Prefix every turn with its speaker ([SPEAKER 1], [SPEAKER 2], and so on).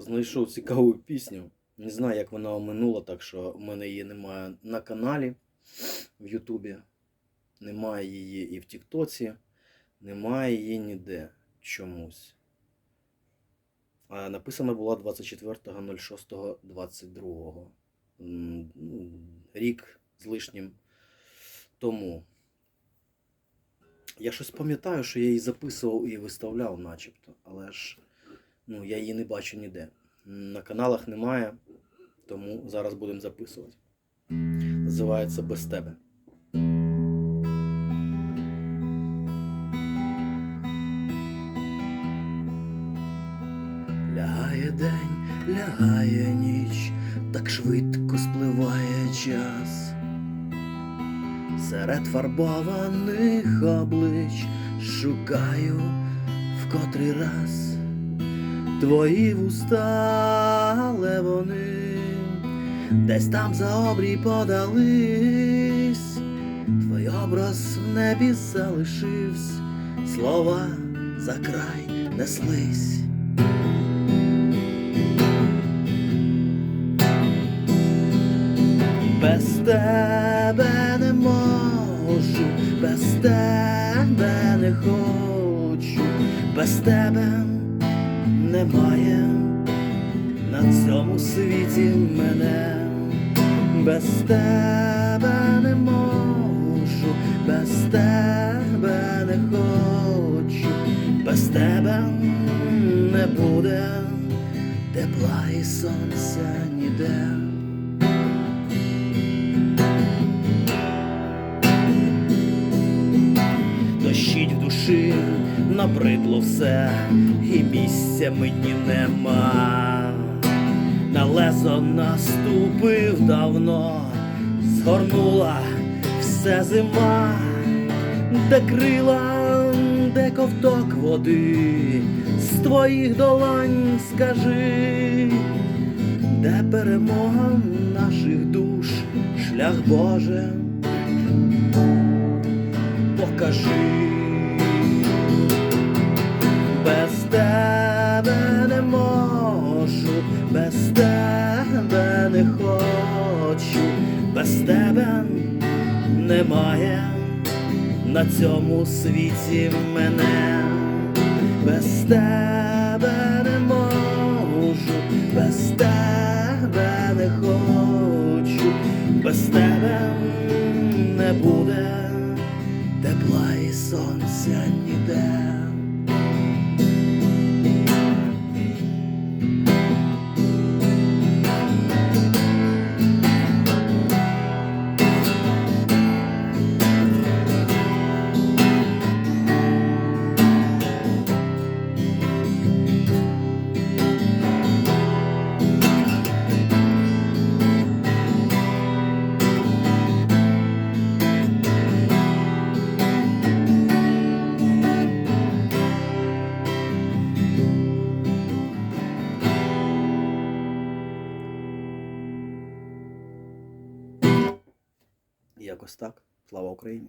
[SPEAKER 1] знайшов цікаву пісню. Не знаю, як вона оминула, так що в мене її немає на каналі в Ютубі. Немає її і в Тіктоці, немає її ніде чомусь. А написана була 24.06.22. Ну, Рік з лишнім тому. Я щось пам'ятаю, що я її записував і виставляв, начебто, але ж ну, я її не бачу ніде. На каналах немає, тому зараз будемо записувати. Називається Без тебе. Лягає день, лягає ніч, так швидко спливає час. Серед фарбованих облич шукаю в котрий раз твої вуста, але вони десь там за обрій подались, твій образ в небі залишився, слова за край неслись. Без тебе не можу, без тебе не хочу, без тебе немає на цьому світі мене, без тебе не можу, без тебе не хочу, без тебе не буде тепла і сонця ніде. Набридло все, і місця мені нема. На лезо наступив давно, згорнула все зима, де крила, де ковток води, з твоїх долонь скажи, де перемога наших душ, шлях Боже немає на цьому світі мене, без тебе не можу, без тебе не хочу, без тебе не буде тепла і сонця ніде. Якось так. Слава Україні!